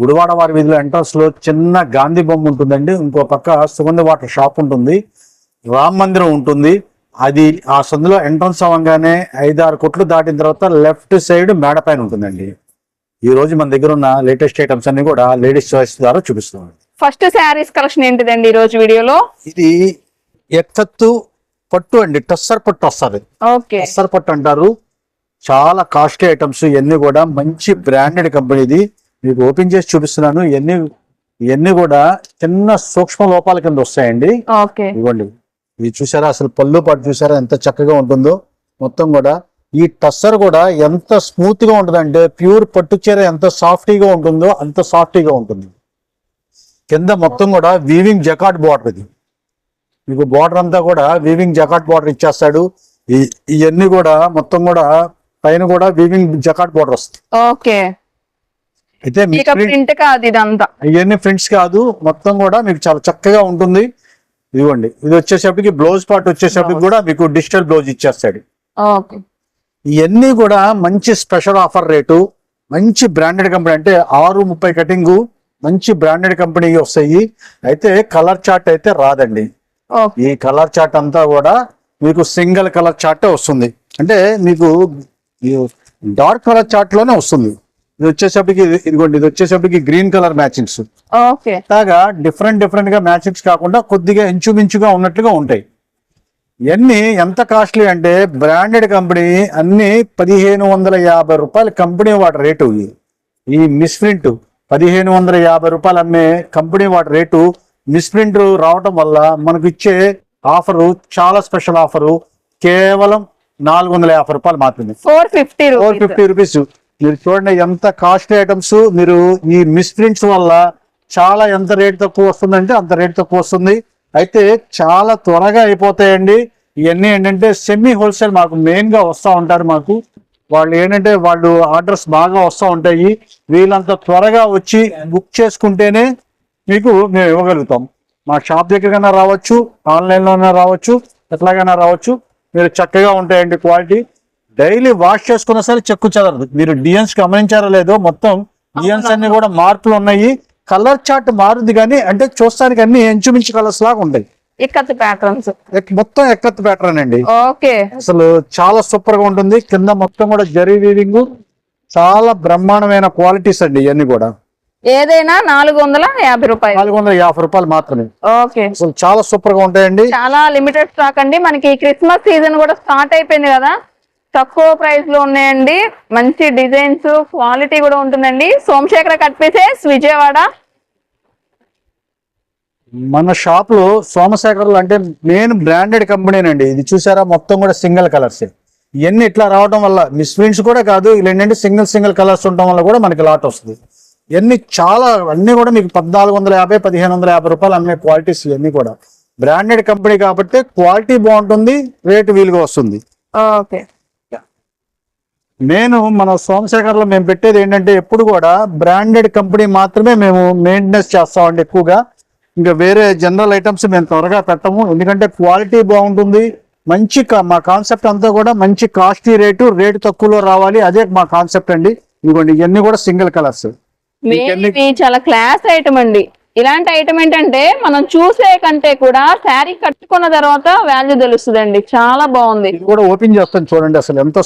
గుడివాడ వారి వీధిలో ఎంట్రన్స్లో చిన్న గాంధీ బొమ్మ ఉంటుందండి. ఇంకో పక్క సుగంధ వాటర్ షాప్ ఉంటుంది. రామ్ మందిరం ఉంటుంది. అది ఆ సందులో ఎంట్రన్స్ అవ్వగానే ఐదారు కొట్లు దాటిన తర్వాత లెఫ్ట్ సైడ్ మేడ పైన ఉంటుందండి. ఈ రోజు మన దగ్గర ఉన్న లేటెస్ట్ ఐటమ్స్ అన్ని కూడా లేడీస్ చాయిస్ ద్వారా చూపిస్తున్నాం. ఫస్ట్ శారీస్ కలెక్షన్ ఏంటిదండి ఈ రోజు వీడియోలో? ఇది ఎక్కత్తు పట్టు అండి. టస్సర్ పట్టు వస్తుంది. ఓకే. టస్సర్ పట్టు అంటారు. చాలా కాస్ట్లీ ఐటమ్స్ ఇవన్నీ కూడా. మంచి బ్రాండెడ్ కంపెనీది. మీకు ఓపెన్ చేసి చూపిస్తున్నాను. ఇవన్నీ ఇవన్నీ కూడా చిన్న సూక్ష్మ లోపాల కింద వస్తాయండి. ఇవ్వండి. ఇది చూసారా? అసలు పళ్ళు పాటు చూసారా? ఎంత చక్కగా ఉంటుందో. మొత్తం కూడా ఈ టస్సర్ కూడా ఎంత స్మూత్గా ఉంటుందంటే ప్యూర్ పట్టు చీర ఎంత సాఫ్టీగా ఉంటుందో అంత సాఫ్టీగా ఉంటుంది. కింద మొత్తం కూడా వీవింగ్ జకాట్ బార్డర్ ఇది. మీకు బార్డర్ అంతా కూడా వీవింగ్ జకాట్ బార్డర్ ఇచ్చేస్తాడు. ఇవన్నీ కూడా మొత్తం కూడా పైన కూడా వీవింగ్ జకాట్ బార్డర్ వస్తుంది. ఓకే. అయితే ప్రింట్ కాదు ఇదంతా. ఇవన్నీ ఫ్రెండ్స్ కాదు. మొత్తం కూడా మీకు చాలా చక్కగా ఉంటుంది. ఇదిగోండి. ఇది వచ్చేసరికి బ్లౌజ్ పార్ట్ వచ్చేసరికి కూడా మీకు డిజిటల్ బ్లౌజ్ ఇచ్చేస్తాడు. ఇవన్నీ కూడా మంచి స్పెషల్ ఆఫర్ రేటు మంచి బ్రాండెడ్ కంపెనీ అంటే ఆరు ముప్పై కటింగ్ మంచి బ్రాండెడ్ కంపెనీ వస్తాయి. అయితే కలర్ చార్ట్ అయితే రాదండి. ఈ కలర్ చార్ట్ అంతా కూడా మీకు సింగిల్ కలర్ చార్టే వస్తుంది. అంటే మీకు డార్క్ కలర్ చార్ట్లోనే వస్తుంది. ఇది వచ్చేసరికి ఇది- ఇదిగోండి ఇది వచ్చేసరికి గ్రీన్ కలర్ మ్యాచింగ్స్ ఇలాగా డిఫరెంట్ డిఫరెంట్గా మ్యాచింగ్స్ కాకుండా కొద్దిగా ఇంచుమించుగా ఉన్నట్లుగా ఉంటాయి. ఇవన్నీ ఎంత కాస్ట్లీ అంటే బ్రాండెడ్ కంపెనీ అన్ని పదిహేను వందల యాభై రూపాయల కంపెనీ వాటి రేటు. ఈ మిస్ప్రింట్ పదిహేను వందల యాభై రూపాయలు అమ్మే కంపెనీ వాటి రేటు మిస్ప్రింట్ రావటం వల్ల మనకు ఇచ్చే ఆఫరు చాలా స్పెషల్ ఆఫరు కేవలం నాలుగు వందల యాభై రూపాయలు మాత్రమే. Four fifty four fifty rupees మీరు చూడండి ఎంత కాస్ట్లీ ఐటమ్స్ మీరు ఈ మిస్ప్రింట్స్ వల్ల చాలా ఎంత రేట్ తక్కువ వస్తుందంటే అంత రేట్ తక్కువ వస్తుంది. అయితే చాలా త్వరగా అయిపోతాయండి. ఇవన్నీ ఏంటంటే సెమీ హోల్సేల్ మాకు మెయిన్గా వస్తూ ఉంటారు మాకు. వాళ్ళు ఏంటంటే వాళ్ళు ఆర్డర్స్ బాగా వస్తూ ఉంటాయి. వీళ్ళంత త్వరగా వచ్చి బుక్ చేసుకుంటేనే మీకు మేము ఇవ్వగలుగుతాం. మా షాప్ దగ్గరకైనా రావచ్చు ఆన్లైన్లో అయినా రావచ్చు ఎట్లాగైనా రావచ్చు. మీరు చక్కగా ఉంటాయండి క్వాలిటీ డైలీ వాష్ చేసుకున్నా సరే చెక్కు చెదరదు. మీరు డిఎన్స్ గమనించారో లేదో మొత్తం డిఎన్స్ అన్ని కూడా మార్పులు ఉన్నాయి. కలర్ చార్ట్ మారుద్ది కానీ అంటే చూస్తానికి అన్ని ఇంచుమించు కలర్స్ లాగా ఉంటాయి. ఇక్కత్ ప్యాటర్న్స్? మొత్తం ఎక్కత్ ప్యాటర్న్ అండి. ఓకే. అసలు చాలా సూపర్గా ఉంటుంది. కింద మొత్తం కూడా జరీ వీవింగ్. చాలా బ్రహ్మాండమైన క్వాలిటీస్ అండి ఇవన్నీ కూడా. ఏదైనా నాలుగు వందల యాభై రూపాయలు. నాలుగు వందల యాభై రూపాయలు మాత్రమే. ఓకే. అసలు చాలా సూపర్గా ఉంటాయండి. చాలా లిమిటెడ్ స్టాక్ అండి. మనకి క్రిస్మస్ సీజన్ కూడా స్టార్ట్ అయిపోయింది కదా. తక్కువ ప్రైస్లో ఉన్నాయండి. మంచి డిజైన్స్ క్వాలిటీ కూడా ఉంటుందండి. Somasekhara cut pieces Vijayawada. మన షాప్లో సోమశేఖర్లు అంటే మెయిన్ బ్రాండెడ్ కంపెనీనండి ఇది చూసారా? మొత్తం కూడా సింగిల్ కలర్స్ ఇవన్నీ ఇట్లా రావడం వల్ల మిస్ప్రింట్స్ కూడా కాదు ఇలా ఏంటంటే సింగిల్ సింగిల్ కలర్స్ ఉండడం వల్ల కూడా మనకి లాట్ వస్తుంది. ఇవన్నీ చాలా అన్ని కూడా మీకు పద్నాలుగు వందల యాభై పదిహేను వందల యాభై రూపాయలు అమ్మే క్వాలిటీస్ ఇవన్నీ కూడా. బ్రాండెడ్ కంపెనీ కాబట్టి క్వాలిటీ బాగుంటుంది రేట్ వీలుగా వస్తుంది. ఓకే. నేను మన సోమశేఖర్లో మేము పెట్టేది ఏంటంటే ఎప్పుడు కూడా బ్రాండెడ్ కంపెనీ మాత్రమే మేము మెయింటెనెన్స్ చేస్తామండి ఎక్కువగా. ఇంకా వేరే జనరల్ ఐటమ్స్ మేము త్వరగా పెట్టము. ఎందుకంటే క్వాలిటీ బాగుంటుంది. మంచి మా కాన్సెప్ట్ అంతా కూడా మంచి కాస్ట్లీ రేటు రేటు తక్కువలో రావాలి. అదే మా కాన్సెప్ట్ అండి. ఇదిగోండి ఇవన్నీ కూడా సింగిల్ కలర్స్ చాలా క్లాస్ ఐటమ్ అండి. ఇలాంటి ఐటమ్ ఏంటంటే మనం చూసే కంటే కూడా శారీ కట్టుకున్న తర్వాత వాల్యూ తెలుస్తుందండి. చాలా బాగుంది. కూడా ఓపెన్ చేస్తాను చూడండి అసలు ఎంత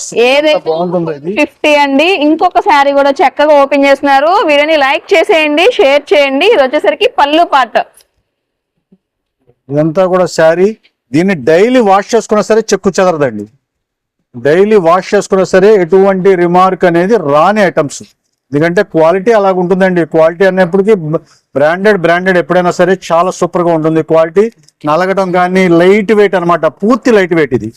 ఫిఫ్టీ అండి ఇంకొక శారీ కూడా చక్కగా ఓపెన్ చేస్తున్నారు. వీడియోని లైక్ చేసేయండి షేర్ చేయండి. ఇది వచ్చేసరికి పళ్ళు పాట ఇదంతా కూడా శారీ. దీన్ని డైలీ వాష్ చేసుకున్నా సరే చెక్కు చెదరదండి. డైలీ వాష్ చేసుకున్నా సరే ఎటువంటి రిమార్క్ అనేది రాని ఐటమ్స్ ఎందుకంటే క్వాలిటీ అలాగ ఉంటుందండి క్వాలిటీ అనేప్పటికీ బ్రాండెడ్ బ్రాండెడ్ ఎప్పుడైనా సరే చాలా సూపర్గా ఉంటుంది క్వాలిటీ. నలగడం కానీ లైట్ వెయిట్ అన్నమాట. పూర్తి లైట్ వెయిట్ ఇది.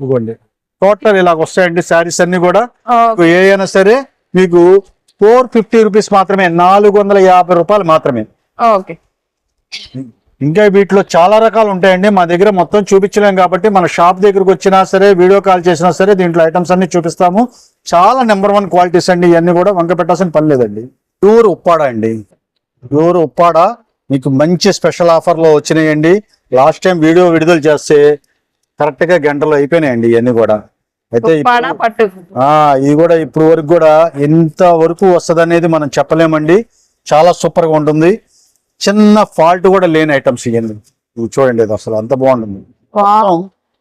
ఇదిగోండి టోటల్ ఇలాగ వస్తాయండి శారీస్ అన్ని కూడా. ఏ అయినా సరే మీకు ఫోర్ ఫిఫ్టీ రూపీస్ మాత్రమే నాలుగు వందల యాభై రూపాయలు మాత్రమే. ఓకే. ఇంకా వీటిలో చాలా రకాలు ఉంటాయండి. మా దగ్గర మొత్తం చూపించలేం కాబట్టి మన షాప్ దగ్గరకు వచ్చినా సరే వీడియో కాల్ చేసినా సరే దీంట్లో ఐటమ్స్ అన్ని చూపిస్తాము. చాలా నెంబర్ వన్ క్వాలిటీస్ అండి. ఇవన్నీ కూడా వంక పెట్టాల్సిన పని లేదండి. ప్యూర్ ఉప్పాడ అండి. ప్యూర్ ఉప్పాడ మీకు మంచి స్పెషల్ ఆఫర్లో వచ్చినాయండి. లాస్ట్ టైం వీడియో విడుదల చేస్తే కరెక్ట్గా గంటలో అయిపోయినాయండి ఇవన్నీ కూడా. అయితే ఇది కూడా ఇప్పుడు వరకు కూడా ఎంత వరకు వస్తుంది అనేది మనం చెప్పలేమండి. చాలా సూపర్గా ఉంటుంది. చిన్న ఫాల్ట్ కూడా లేని ఐటమ్స్ ఇవన్నీ ఇవి చూడండి అసలు అంత బాగుంటుంది.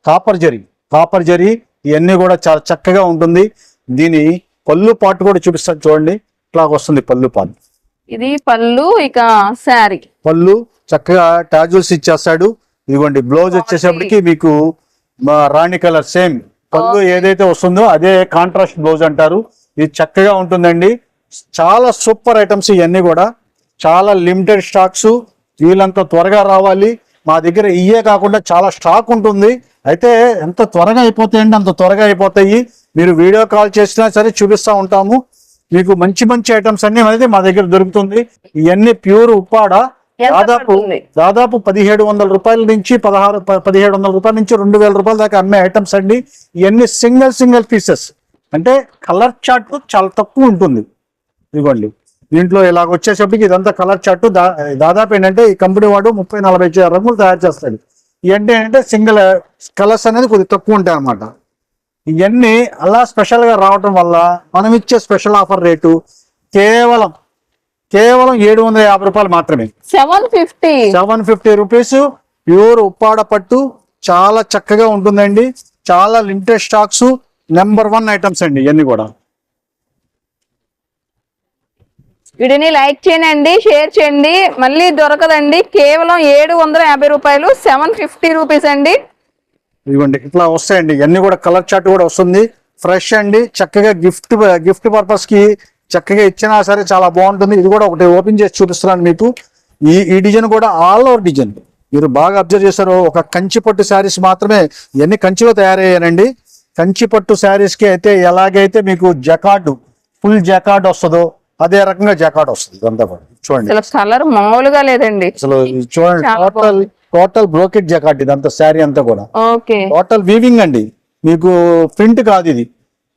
కాపర్ జరీ కాపర్ జరీ ఇవన్నీ కూడా చాలా చక్కగా ఉంటుంది. దీని పళ్ళు పాటు కూడా చూపిస్తాను చూడండి. ఇట్లా వస్తుంది పళ్ళు పాటు ఇది పళ్ళు ఇక శారీ. పళ్ళు చక్కగా టాజుల్స్ ఇచ్చేస్తాడు. ఇదిగోండి బ్లౌజ్ వచ్చేసప్పటికి మీకు మా రాణి కలర్ సేమ్ పళ్ళు ఏదైతే వస్తుందో అదే కాంట్రాస్ట్ బ్లౌజ్ అంటారు. ఇది చక్కగా ఉంటుందండి. చాలా సూపర్ ఐటమ్స్ ఇవన్నీ కూడా. చాలా లిమిటెడ్ స్టాక్స్ వీళ్ళంత త్వరగా రావాలి. మా దగ్గర ఇయే కాకుండా చాలా స్టాక్ ఉంటుంది. అయితే ఎంత త్వరగా అయిపోతాయండి అంత త్వరగా అయిపోతాయి. మీరు వీడియో కాల్ చేసినా సరే చూపిస్తా ఉంటాము. మీకు మంచి మంచి ఐటమ్స్ అన్ని అనేది మా దగ్గర దొరుకుతుంది. ఇవన్నీ ప్యూర్ ఉప్పాడ. దాదాపు? దాదాపు పదిహేడు వందల రూపాయల నుంచి పదహారు పదిహేడు వందల రూపాయల నుంచి రెండు వేల రూపాయల దాకా అమ్మే ఐటమ్స్ అండి. ఇవన్నీ సింగిల్ సింగిల్ పీసెస్ అంటే కలర్ చార్ట్ చాలా తక్కువ ఉంటుంది. ఇదిగోండి. దీంట్లో ఇలాగ వచ్చేసప్పటికి ఇదంతా కలర్ చార్ట్ దాదాపు ఏంటంటే ఈ కంపెనీ వాడు ముప్పై నలభై రంగులు తయారు చేస్తాడు. ఇవన్నీ అంటే సింగిల్ కలర్స్ అనేది కొద్దిగా తక్కువ ఉంటాయి అన్నమాట. ఇవన్నీ అలా స్పెషల్గా రావటం వల్ల మనం ఇచ్చే స్పెషల్ ఆఫర్ రేటు కేవలం కేవలం ఏడు వందల యాభై రూపాయలు మాత్రమే. Seven fifty. Seven fifty rupees pure Uppada పట్టు చాలా చక్కగా ఉంటుందండి. చాలా limited stocks number one items అండి ఇవన్నీ కూడా. వీడిని లైక్ చేయండి షేర్ చేయండి. మళ్ళీ దొరకదండి. కేవలం ఏడు వందల యాభై రూపాయలు సెవెన్ ఫిఫ్టీ రూపీస్ అండి. ఇదిగోండి ఇట్లా వస్తాయండి. ఇవన్నీ కూడా కలర్ చార్ట్ కూడా వస్తుంది. ఫ్రెష్ అండి. చక్కగా గిఫ్ట్ గిఫ్ట్ పర్పస్కి చక్కగా ఇచ్చినా సరే చాలా బాగుంటుంది. ఇది కూడా ఒకటి ఓపెన్ చేసి చూపిస్తున్నాను మీకు. ఈ ఈ డిజైన్ కూడా ఆల్ ఓవర్ డిజైన్. మీరు బాగా అబ్జర్వ్ చేశారు ఒక కంచి పట్టు శారీస్ మాత్రమే ఇవన్నీ కంచిలో తయారయ్యానండి కంచి పట్టు శారీస్కి అయితే ఎలాగైతే మీకు జకార్డు ఫుల్ జకార్డ్ వస్తుందో అదే రకంగా జకార్డ్ వస్తుంది ఇదంతా కూడా. చూడండి. కలర్ మామూలుగా లేదండి. అసలు చూడండి టోటల్ టోటల్ బ్రోకెట్ జకార్డ్ ఇదంతా శారీ అంతా కూడా. టోటల్ వీవింగ్ అండి. మీకు ప్రింట్ కాదు ఇది.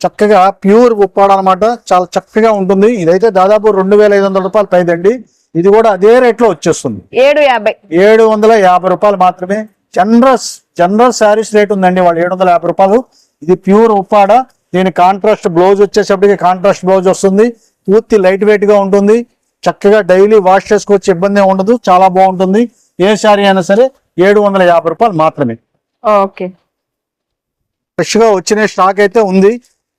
చక్కగా ప్యూర్ ఉప్పాడ అనమాట చాలా చక్కగా ఉంటుంది. ఇదైతే దాదాపు రెండు వేల ఐదు వందల రూపాయలు పైదండి. ఇది కూడా అదే రేట్లో వచ్చేస్తుంది. ఏడు యాభై. ఏడు వందల యాభై రూపాయలు మాత్రమే. జనరస్ జనరల్ శారీస్ రేట్ ఉందండి వాళ్ళు ఏడు వందల యాభై రూపాయలు. ఇది ప్యూర్ ఉప్పాడ. దీని కాంట్రాస్ట్ బ్లౌజ్ వచ్చేసప్పటికి కాంట్రాస్ట్ బ్లౌజ్ వస్తుంది. పూర్తి లైట్ వెయిట్గా ఉంటుంది. చక్కగా డైలీ వాష్ చేసుకోవచ్చు ఇబ్బంది ఉండదు. చాలా బాగుంటుంది. ఏ శారీ అయినా సరే ఏడు వందల యాభై రూపాయలు మాత్రమే. ఓకే. ఫ్రెష్గా వచ్చిన స్టాక్ అయితే ఉంది.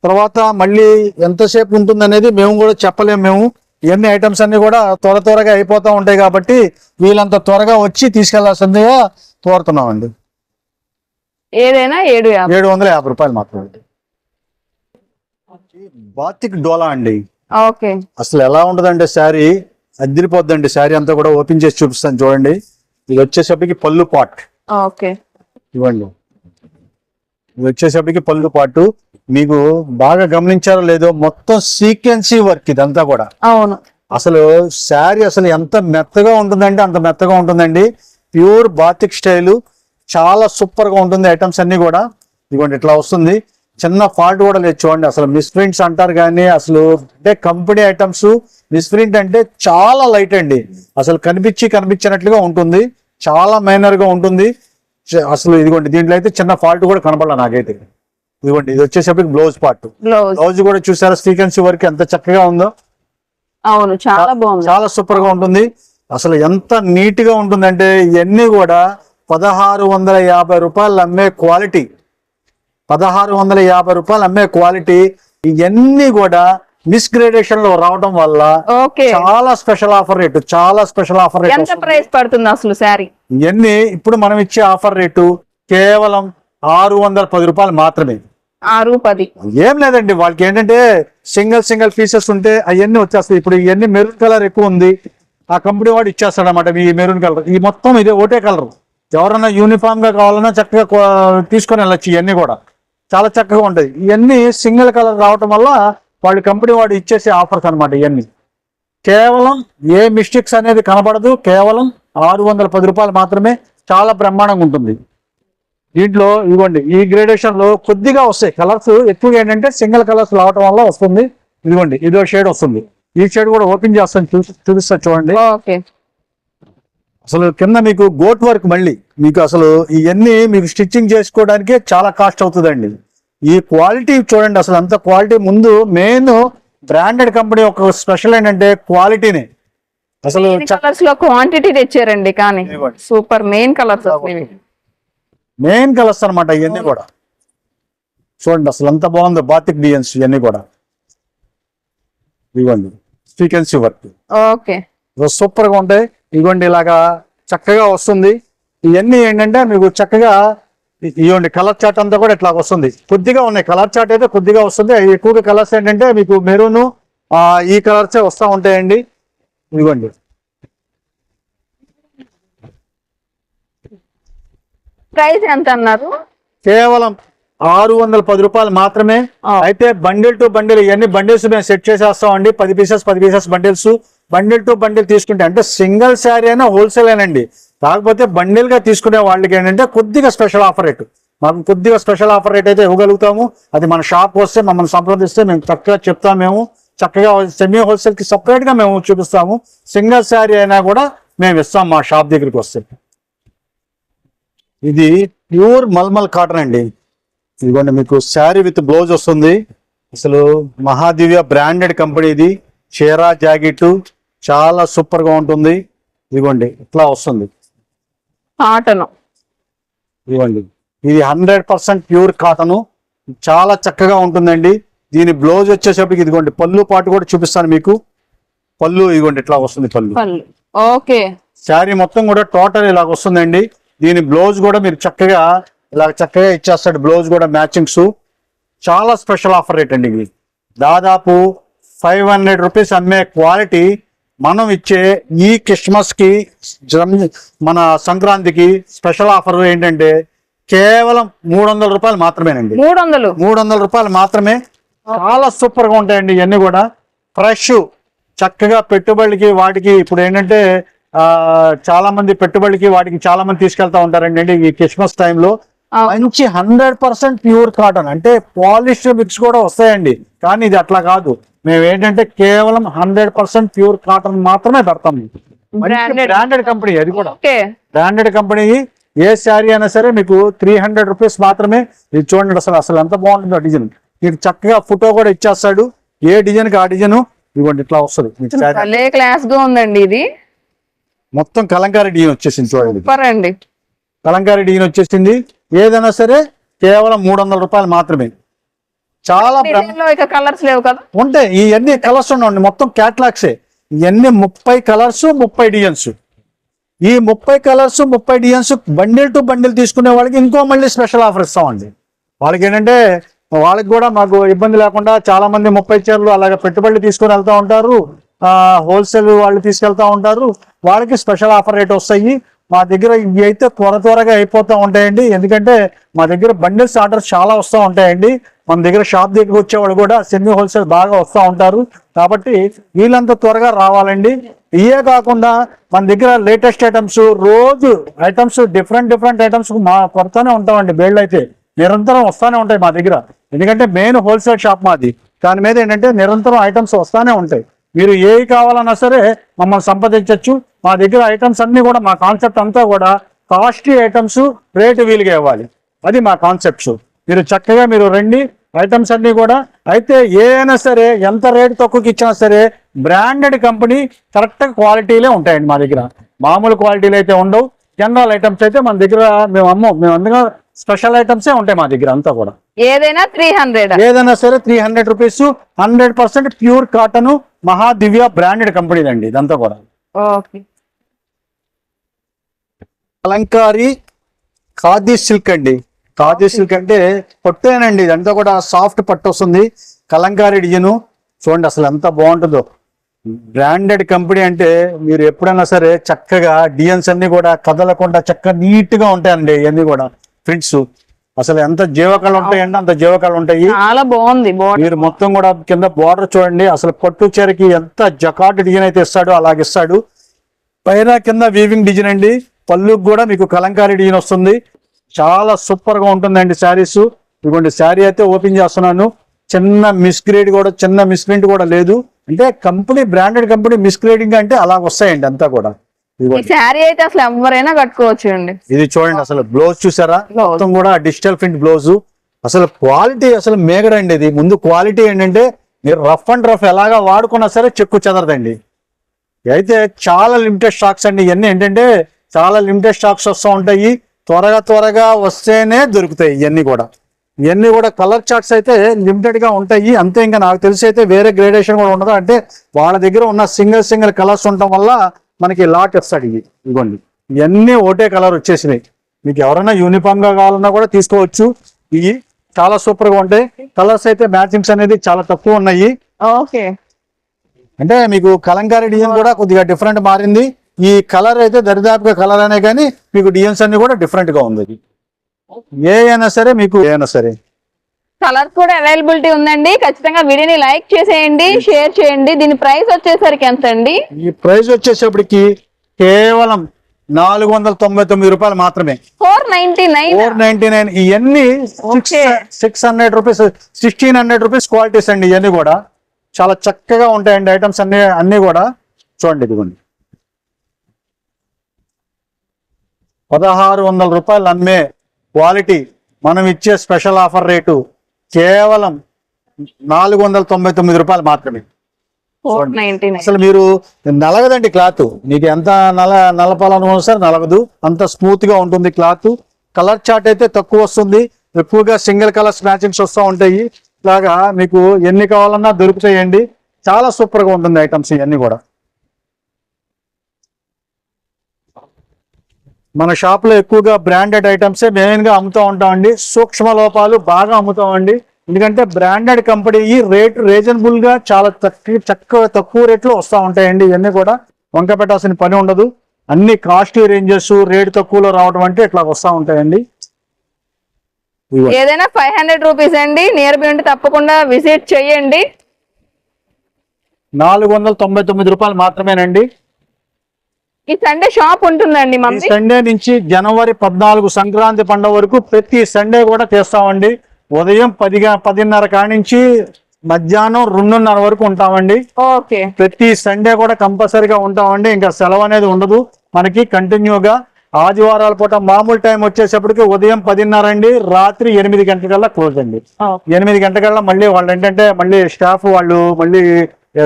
తర్వాత మళ్ళీ ఎంతసేపు ఉంటుంది అనేది మేము కూడా చెప్పలేము మేము. ఇవన్నీ ఐటమ్స్ అన్ని కూడా త్వర త్వరగా అయిపోతూ ఉంటాయి కాబట్టి వీళ్ళంత త్వరగా వచ్చి తీసుకెళ్ళాల్సిందిగా కోరుతున్నామండి. ఏదైనా ఏడు ఏడు వందల యాభై రూపాయలు మాత్రమే. బాతిక్ డోలా అండి. అసలు ఎలా ఉంటదంటే శారీ? అదిరిపోద్దండి శారీ అంతా కూడా ఓపెన్ చేసి చూపిస్తాను చూడండి. ఇది వచ్చేసప్పటికి పళ్ళు పాట్. ఓకే. ఇవ్వండి. ఇది వచ్చేసప్పటికి పళ్ళు పాటు. మీకు బాగా గమనించారో లేదో మొత్తం సీక్వెన్సీ వర్క్ ఇదంతా కూడా. అవును. అసలు శారీ అసలు ఎంత మెత్తగా ఉంటుందంటే అంత మెత్తగా ఉంటుందండి. Pure batik style. చాలా సూపర్గా ఉంటుంది ఐటమ్స్ అన్ని కూడా. ఇదిగోండి ఇట్లా వస్తుంది. చిన్న ఫాల్ట్ కూడా లేదు చూడండి. అసలు మిస్ప్రింట్స్ అంటారు కానీ అసలు అంటే కంపెనీ ఐటమ్స్ మిస్ప్రింట్ అంటే చాలా లైట్ అండి. అసలు కనిపించి కనిపించినట్లుగా ఉంటుంది. చాలా మైనర్గా ఉంటుంది. అసలు ఇదిగోండి దీంట్లో అయితే చిన్న ఫాల్ట్ కూడా కనపడాల నాకైతే. ఇదిగోండి ఇది వచ్చేసరికి బ్లౌజ్ పార్ట్ బ్లౌజ్ బ్లౌజ్ కూడా చూసారా? సీక్వెన్సీ వర్క్ ఎంత చక్కగా ఉందో. అవును చాలా బాగుంది. చాలా సూపర్గా ఉంటుంది. అసలు ఎంత నీట్గా ఉంటుందంటే ఇవన్నీ కూడా పదహారు వందల యాభై రూపాయలు అమ్మే క్వాలిటీ పదహారు వందల యాభై రూపాయలు అమ్మే క్వాలిటీ ఇవన్నీ కూడా మిస్గ్రేడేషన్లో రావడం వల్ల ఓకే. చాలా స్పెషల్ ఆఫర్ రేటు చాలా స్పెషల్ ఆఫర్ రేట్ ఎంత ప్రైస్ పడుతుంది అసలు శారీ? ఇవన్నీ ఇప్పుడు మనం ఇచ్చే ఆఫర్ రేటు కేవలం ఆరు వందల పది రూపాయలు మాత్రమే. ఆరు పది. ఏం లేదండి వాళ్ళకి ఏంటంటే సింగిల్ సింగిల్ పీసెస్ ఉంటే అవన్నీ వచ్చేస్తాయి. ఇప్పుడు ఇవన్నీ మెరూన్ కలర్ ఎక్కువ ఉంది ఆ కంపెనీ వాడు ఇచ్చేస్తాడు అనమాట ఈ మెరూన్ కలర్ ఈ మొత్తం ఇదే ఒకటే కలర్ ఎవరన్నా యూనిఫామ్గా కావాలన్నా చక్కగా తీసుకొని వెళ్ళొచ్చు ఇవన్నీ కూడా. చాలా చక్కగా ఉంటుంది. ఇవన్నీ సింగిల్ కలర్ రావటం వల్ల వాళ్ళు కంపెనీ వాడు ఇచ్చేసే ఆఫర్స్ అనమాట ఇవన్నీ కేవలం ఏ మిస్టేక్స్ అనేది కనబడదు. కేవలం ఆరు వందల పది రూపాయలు మాత్రమే చాలా బ్రహ్మాండంగా ఉంటుంది. దీంట్లో ఇదిగోండి ఈ గ్రేడేషన్లో కొద్దిగా వస్తాయి. కలర్స్ ఎక్కువగా ఏంటంటే సింగిల్ కలర్స్ రావటం వల్ల వస్తుంది. ఇదిగోండి ఇదో షేడ్ వస్తుంది. ఈ షేడ్ కూడా ఓపెన్ చేస్తాను చూసి చూపిస్తా చూడండి. అసలు కింద మీకు గోట్ వర్క్ మళ్ళీ మీకు అసలు ఇవన్నీ మీకు స్టిచ్చింగ్ చేసుకోవడానికే చాలా కాస్ట్ అవుతుందండి. ఈ క్వాలిటీ చూడండి అసలు అంత క్వాలిటీ ముందు మెయిన్ బ్రాండెడ్ కంపెనీ ఒక స్పెషల్ ఏంటంటే క్వాలిటీనే అసలు కలర్స్లో క్వాంటిటీ తెచ్చారండి కానీ. Super main colours main colours అనమాట ఇవన్నీ కూడా. చూడండి అసలు ఎంత బాగుందో బాతిక్ డిజైన్స్ ఇవన్నీ కూడా. ఇవ్వండి సీకెన్సీ వర్క్ ఓకే. సూపర్గా ఉంటాయి. ఇవ్వండి ఇలాగా చక్కగా వస్తుంది. ఇవన్నీ ఏంటంటే మీకు చక్కగా ఇవ్వండి కలర్ చార్ట్ అంతా కూడా ఇట్లా వస్తుంది. కొద్దిగా ఉన్నాయి. కలర్ చార్ట్ అయితే కొద్దిగా వస్తుంది. ఎక్కువగా కలర్స్ ఏంటంటే మీకు మెరూన్ ఈ కలర్సే వస్తూ ఉంటాయండి. ఇదిగోండి ప్రైస్ ఎంత అన్నారు? కేవలం ఆరు వందల పది రూపాయలు మాత్రమే. అయితే బండిల్ టు బండిల్ ఇవన్నీ బండిల్స్ మేము సెట్ చేసేస్తాం అండి పది పీసెస్ పది pieces bundles. Bundle to bundle తీసుకుంటే అంటే సింగిల్ శారీ అయినా హోల్సేల్ అయినండి. కాకపోతే బండిల్గా తీసుకునే వాళ్ళకి ఏంటంటే కొద్దిగా స్పెషల్ ఆఫర్ రేటు. మాకు కొద్దిగా స్పెషల్ ఆఫర్ రేట్ అయితే ఇవ్వగలుగుతాము. అది మన షాప్ వస్తే మమ్మల్ని సంప్రదిస్తే మేము చక్కగా చెప్తాం మేము. చక్కగా సెమీ హోల్సేల్కి సపరేట్గా మేము చూపిస్తాము. సింగిల్ శారీ అయినా కూడా మేము ఇస్తాం మా షాప్ దగ్గరికి వస్తే. ఇది ప్యూర్ మల్మల్ కాటన్ అండి. ఇదిగోండి మీకు శారీ విత్ బ్లౌజ్ వస్తుంది. అసలు మహాదివ్య బ్రాండెడ్ కంపెనీ ఇది చీర జాకెట్ చాలా సూపర్గా ఉంటుంది. ఇదిగోండి ఇట్లా వస్తుంది. కాటన్. ఇదిగోండి ఇది హండ్రెడ్ పర్సెంట్ ప్యూర్ కాటన్. చాలా చక్కగా ఉంటుందండి. దీని బ్లౌజ్ వచ్చేసరికి ఇదిగోండి పళ్ళు పాటు కూడా చూపిస్తాను మీకు. పళ్ళు ఇదిగోండి ఇట్లా వస్తుంది పళ్ళు. పళ్ళు. ఓకే. శారీ మొత్తం కూడా టోటల్ ఇలాగ వస్తుందండి. దీని బ్లౌజ్ కూడా మీరు చక్కగా ఇలా చక్కగా ఇచ్చేస్తాడు బ్లౌజ్ కూడా మ్యాచింగ్స్. చాలా స్పెషల్ ఆఫర్ రేట్ అండి ఇది. దాదాపు ఫైవ్ హండ్రెడ్ రూపీస్ అమ్మే క్వాలిటీ మనం ఇచ్చే ఈ క్రిస్మస్కి జమ్- మన సంక్రాంతికి స్పెషల్ ఆఫర్ ఏంటంటే కేవలం మూడు వందల రూపాయలు మాత్రమేనండి. మూడు వందలు మూడు వందల రూపాయలు మాత్రమే. చాలా సూపర్గా ఉంటాయండి ఇవన్నీ కూడా. ఫ్రెష్ చక్కగా పెట్టుబడికి వాటికి ఇప్పుడు ఏంటంటే ఆ చాలా మంది పెట్టుబడికి వాటికి చాలా మంది తీసుకెళ్తా ఉంటారండి ఈ క్రిస్మస్ టైంలో. మంచి హండ్రెడ్ పర్సెంట్ ప్యూర్ కాటన్. అంటే పాలిష్ మిక్స్ కూడా వస్తాయండి. కానీ ఇది అట్లా కాదు. మేము ఏంటంటే కేవలం హండ్రెడ్ పర్సెంట్ ప్యూర్ కాటన్ మాత్రమే పెడతాం. బ్రాండెడ్ కంపెనీ అది కూడా. బ్రాండెడ్ కంపెనీ ఏ శారీ అయినా సరే మీకు త్రీ హండ్రెడ్ రూపీస్ మాత్రమే ఇది చూడండి అసలు అసలు ఎంత బాగుంటుందో డిజైన్. మీకు చక్కగా ఫోటో కూడా ఇచ్చేస్తాడు. ఏ డిజైన్కి ఆ డిజైన్ ఇవ్వండి ఇట్లా వస్తుంది. క్లాస్గా ఉందండి ఇది. మొత్తం కలంకారీ డిజైన్ వచ్చేసింది చూడండి. కలంకారీ డిజైన్ వచ్చేసింది. ఏదైనా సరే కేవలం మూడు వందల రూపాయలు మాత్రమే. చాలా కలర్స్ లేవు కదా? ఉంటాయి. ఇవన్నీ కలర్స్ ఉండండి. మొత్తం క్యాట్లాగ్సే. ఇవన్నీ ముప్పై కలర్స్ ముప్పై డిజైన్స్. ఈ ముప్పై కలర్స్ ముప్పై డిజైన్స్ బండిల్ టు బండిల్ తీసుకునే వాళ్ళకి ఇంకో మళ్ళీ స్పెషల్ ఆఫర్ ఇస్తామండి. వాళ్ళకి ఏంటంటే వాళ్ళకి కూడా మాకు ఇబ్బంది లేకుండా చాలా మంది ముప్పై చీరలు అలాగే పెట్టుబడులు తీసుకొని వెళ్తా ఉంటారు. హోల్సేల్ వాళ్ళు తీసుకెళ్తా ఉంటారు. వాళ్ళకి స్పెషల్ ఆఫర్ రేట్ వస్తాయి. మా దగ్గర ఇవి అయితే త్వర త్వరగా అయిపోతూ ఉంటాయండి. ఎందుకంటే మా దగ్గర బండిల్స్ ఆర్డర్స్ చాలా వస్తూ ఉంటాయండి. మన దగ్గర షాప్ దగ్గరికి వచ్చేవాళ్ళు కూడా సెమీ హోల్సేల్ బాగా వస్తూ ఉంటారు. కాబట్టి వీళ్ళంత త్వరగా రావాలండి. ఇవే కాకుండా మన దగ్గర లేటెస్ట్ ఐటమ్స్ రోజు ఐటమ్స్ డిఫరెంట్ డిఫరెంట్ ఐటమ్స్ మా కొరతనే ఉంటామండి. బేళ్ళు అయితే నిరంతరం వస్తూనే ఉంటాయి మా దగ్గర. ఎందుకంటే మెయిన్ హోల్సేల్ షాప్ మాది. దాని మీద ఏంటంటే నిరంతరం ఐటమ్స్ వస్తూనే ఉంటాయి. మీరు ఏవి కావాలన్నా సరే మమ్మల్ని సంప్రదించవచ్చు మా దగ్గర ఐటమ్స్ అన్ని కూడా మా కాన్సెప్ట్ అంతా కూడా కాస్ట్లీ ఐటమ్స్ రేటు వీలుగా ఇవ్వాలి. అది మా కాన్సెప్ట్స్ మీరు చక్కగా మీరు రండి. ఐటమ్స్ అన్ని కూడా అయితే ఏ అయినా సరే ఎంత రేటు తక్కువకి ఇచ్చినా సరే బ్రాండెడ్ కంపెనీ కరెక్ట్ క్వాలిటీలే ఉంటాయండి మా దగ్గర. మామూలు క్వాలిటీలు అయితే ఉండవు. జనరల్ ఐటమ్స్ అయితే మన దగ్గర మేము అమ్మం. మేము అందుగా స్పెషల్ ఐటమ్సే ఉంటాయి మా దగ్గర అంతా కూడా. ఏదైనా త్రీ హండ్రెడ్ ఏదైనా సరే three hundred rupees hundred percent pure cotton Mahadivya branded company అండి ఇదంతా కూడా. ఓకే. కలంకారీ ఖాదీ సిల్క్ అండి. ఖాదీ సిల్క్ అంటే పట్టేనండి. ఇదంతా కూడా సాఫ్ట్ పట్టు వస్తుంది. కలంకారీ డిజైన్. చూడండి అసలు ఎంత బాగుంటుందో. బ్రాండెడ్ కంపెనీ అంటే మీరు ఎప్పుడైనా సరే చక్కగా డిజైన్స్ అన్ని కూడా కదలకుండా చక్కగా నీట్గా ఉంటాయండి ఇవన్నీ కూడా. ప్రింట్స్. అసలు ఎంత జీవకళ ఉంటాయండి అంత జీవకళ ఉంటాయి. చాలా బాగుంది మీరు మొత్తం కూడా కింద బార్డర్ చూడండి. అసలు పట్టు చీరకి ఎంత జకాట్ డిజైన్ అయితే ఇస్తాడో అలాగే ఇస్తాడు. పైన కింద వీవింగ్ డిజైన్ అండి. పళ్ళుకి కూడా మీకు కలంకారీ డిజైన్ వస్తుంది. చాలా సూపర్గా ఉంటుందండి శారీస్. ఇదిగోండి శారీ అయితే ఓపెన్ చేస్తున్నాను. చిన్న మిస్గ్రేడ్ కూడా చిన్న మిస్ప్రింట్ కూడా లేదు. అంటే కంపెనీ బ్రాండెడ్ కంపెనీ మిస్గ్రేడింగ్ అంటే అలా వస్తాయండి అంతా కూడా. శారీ అయితే అసలు ఎవరైనా కట్టుకోవచ్చు అండి. ఇది చూడండి అసలు బ్లౌజ్ చూసారా. మొత్తం కూడా డిజిటల్ ప్రింట్ బ్లౌజ్. అసలు క్వాలిటీ అసలు మేగడండి ఇది. ముందు క్వాలిటీ ఏంటంటే మీరు రఫ్ అండ్ రఫ్ ఎలాగా వాడుకున్నా సరే చెక్కు చెదరదండి. అయితే చాలా లిమిటెడ్ స్టాక్స్ అండి. ఇవన్నీ ఏంటంటే చాలా లిమిటెడ్ స్టాక్స్ వస్తూ ఉంటాయి. త్వరగా త్వరగా వస్తేనే దొరుకుతాయి ఇవన్నీ కూడా. ఇవన్నీ కూడా కలర్ చార్ట్స్ అయితే లిమిటెడ్గా ఉంటాయి. అంతే ఇంకా నాకు తెలిసి అయితే వేరే గ్రేడేషన్ కూడా ఉండదు. అంటే వాళ్ళ దగ్గర ఉన్న సింగిల్ సింగిల్ కలర్స్ ఉండటం వల్ల మనకి లాట్ ఇస్తాడు ఇవి ఇదిగోండి ఇవన్నీ ఒకటే కలర్ వచ్చేసినాయి. మీకు ఎవరైనా యూనిఫామ్గా కావాలన్నా కూడా తీసుకోవచ్చు. ఇవి చాలా సూపర్గా ఉంటాయి. కలర్స్ అయితే మ్యాచింగ్స్ అనేది చాలా తక్కువ ఉన్నాయి. ఓకే. అంటే మీకు కలంకారీ డిజైన్ కూడా కొద్దిగా డిఫరెంట్ మారింది. ఈ కలర్ అయితే దరిదాపుగా కలర్ అనే కానీ మీకు డిజైన్స్ అన్ని కూడా డిఫరెంట్గా ఉంది. ఏ అయినా సరే మీకు ఏ అయినా సరే. కలర్ కూడా అవైలబిలిటీ ఉందండి. ఖచ్చితంగా వీడియోని లైక్ చేసేయండి షేర్ చేయండి. దీని ప్రైస్ వచ్చేసరికి ఎంత అండి ఈ ప్రైస్ వచ్చేసప్పటికి కేవలం నాలుగు వందల తొంభై తొమ్మిది రూపాయలు మాత్రమే. Four ninety nine four ninety nine ఇవన్నీ. Six hundred rupees sixteen hundred rupees qualities అండి ఇవన్నీ కూడా. చాలా చక్కగా ఉంటాయండి ఐటమ్స్ అన్ని అన్ని కూడా. చూడండి ఇదిగోండి. పదహారు వందల రూపాయలు అమ్మే క్వాలిటీ మనం ఇచ్చే స్పెషల్ ఆఫర్ రేటు కేవలం నాలుగు వందల తొంభై తొమ్మిది రూపాయలు మాత్రమే. అసలు మీరు నలగదండి క్లాత్. మీకు ఎంత నల నలపాలనుకున్నా సరే నలగదు. అంత స్మూత్గా ఉంటుంది క్లాత్. కలర్ చార్ట్ అయితే తక్కువ వస్తుంది. ఎక్కువగా సింగిల్ కలర్స్ మ్యాచింగ్స్ వస్తూ ఉంటాయి. ఇలాగా మీకు ఎన్ని కావాలన్నా దొరుకుతాయండి. చాలా సూపర్గా ఉంటుంది ఐటమ్స్ ఇవన్నీ కూడా. మన షాప్లో ఎక్కువగా బ్రాండెడ్ ఐటమ్సే మెయిన్గా అమ్ముతూ ఉంటామండి. సూక్ష్మ లోపాలు బాగా అమ్ముతామండి. ఎందుకంటే బ్రాండెడ్ కంపెనీ రేట్ రీజనబుల్గా చాలా తక్కువ తక్కువ తక్కువ రేట్లో వస్తూ ఉంటాయండి. ఇవన్నీ కూడా వంక పెట్టాల్సిన పని ఉండదు. అన్ని కాస్ట్లీ రేంజెస్ రేట్ తక్కువలో రావడం అంటే ఇట్లా వస్తూ ఉంటాయండి. ఏదైనా ఫైవ్ హండ్రెడ్ రూపీస్ అండి. నియర్ బై ఉంటే తప్పకుండా విజిట్ చేయండి. నాలుగు వందల తొంభై తొమ్మిది రూపాయలు మాత్రమేనండి. ఈ సండే షాప్ ఉంటుందండి ఈ సండే నుంచి జనవరి పద్నాలుగు సంక్రాంతి పండుగ వరకు ప్రతి సండే కూడా చేస్తామండి. ఉదయం పదిగా పదిన్నర కాడి నుంచి మధ్యాహ్నం రెండున్నర వరకు ఉంటామండి. ఓకే. ప్రతి సండే కూడా కంపల్సరీగా ఉంటామండి. ఇంకా సెలవు అనేది ఉండదు. మనకి కంటిన్యూగా ఆదివారాల పూట మామూలు టైం వచ్చేసప్పటికి ఉదయం పదిన్నర అండి రాత్రి ఎనిమిది గంటలకల్లా క్లోజ్ అండి. ఎనిమిది గంటలకల్లా మళ్ళీ వాళ్ళు ఏంటంటే మళ్ళీ స్టాఫ్ వాళ్ళు మళ్ళీ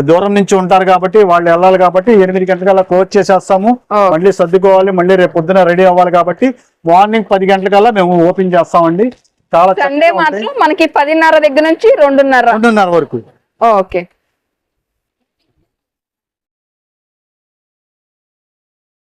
దూరం నుంచి ఉంటారు కాబట్టి వాళ్ళు వెళ్ళాలి కాబట్టి ఎనిమిది గంటలకల్లా క్లోజ్ చేసేస్తాము. మళ్ళీ సర్దుకోవాలి మళ్ళీ రేపు పొద్దున రెడీ అవ్వాలి కాబట్టి మార్నింగ్ పది గంటలకల్లా మేము ఓపెన్ చేస్తామండి. చాలా సండే. మాత్రం మనకి పదిన్నర దగ్గర నుంచి రెండున్నర. రెండున్నర వరకు. ఓకే.